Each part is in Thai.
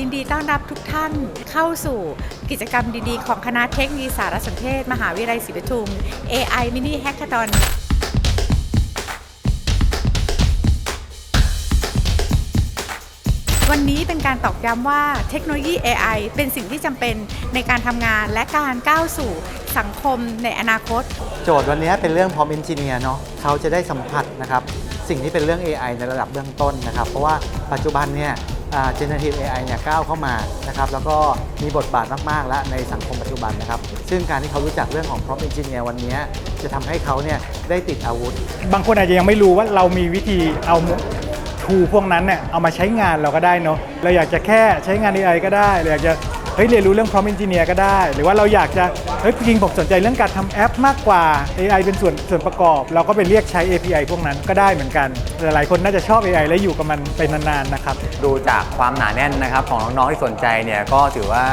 ยินดีต้อนรับทุกท่านเข้าสู่กิจกรรมดีๆ ของคณะเทคโนโลยีสารสนเทศ มหาวิทยาลัยศรีปทุม AI Mini Hackathon วันนี้เป็นการตอกย้ำว่าเทคโนโลยี AI เป็นสิ่งที่จำเป็นในการทำงานและการก้าวสู่สังคมในอนาคต โจทย์วันนี้เป็นเรื่องพร้อมเอนจิเนียร์เนาะเขาจะได้สัมผัสนะครับ สิ่งที่เป็นเรื่อง AI ในระดับเบื้องต้นนะครับ เพราะว่าปัจจุบันเนี่ย generative AI เนี่ยก้าวเข้ามานะครับแล้วก็มีบทบาทมาก ๆ แล้วในสังคมปัจจุบันนะครับ ซึ่งการที่เขารู้จักเรื่องของ prompt engineer วันนี้ จะทำให้เขาเนี่ยได้ติดอาวุธ บางคนอาจจะยังไม่รู้ว่าเรามีวิธีเอาทูพวกนั้นเนี่ยเอามาใช้งานเราก็ได้เนาะเราอยากจะแค่ใช้งาน AI ก็ได้เราอยากจะ ฮ้ยเรียนรู้เรื่อง prompt engineer ก็ได้ หรือว่าเราอยากจะเฮ้ยจริงๆผมสนใจเรื่องการทำแอปมากกว่า AI เป็นส่วนส่วนประกอบ เราก็ไปเรียกใช้ API พวกนั้นก็ได้เหมือนกัน หลายๆคนน่าจะชอบ AI และอยู่กับมันไปนานๆนะครับ ดูจากความหนาแน่นนะครับของน้องๆที่สนใจเนี่ยก็ถือว่า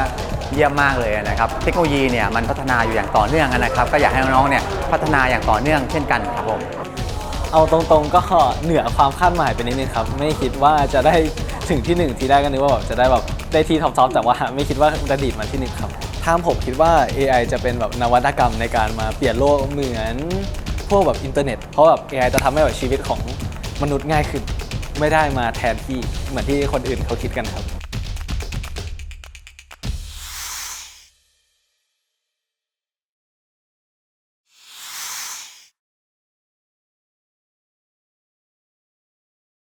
เยี่ยมมากเลยนะครับเทคโนโลยีเนี่ยมันพัฒนาอยู่อย่างต่อเนื่องนะครับ ก็อยากให้น้องๆเนี่ยพัฒนาอย่างต่อเนื่องเช่นกันครับผม เอาตรงๆก็เหนือความคาดหมายไปนิดนึงครับ ไม่คิดว่าจะได้ ถึงที่หนึ่งที่ได้ก็นึกว่าแบบจะได้แบบได้ที่ท็อปๆแต่ว่าไม่คิดว่าจะดีดมาที่หนึ่งครับทางผมคิดว่า AI จะเป็นแบบนวัตกรรมในการมาเปลี่ยนโลกเหมือนพวกแบบอินเทอร์เน็ต เพราะแบบ AI จะทำให้แบบชีวิตของมนุษย์ง่ายขึ้น ไม่ได้มาแทนที่เหมือนที่คนอื่นเขาคิดกันครับ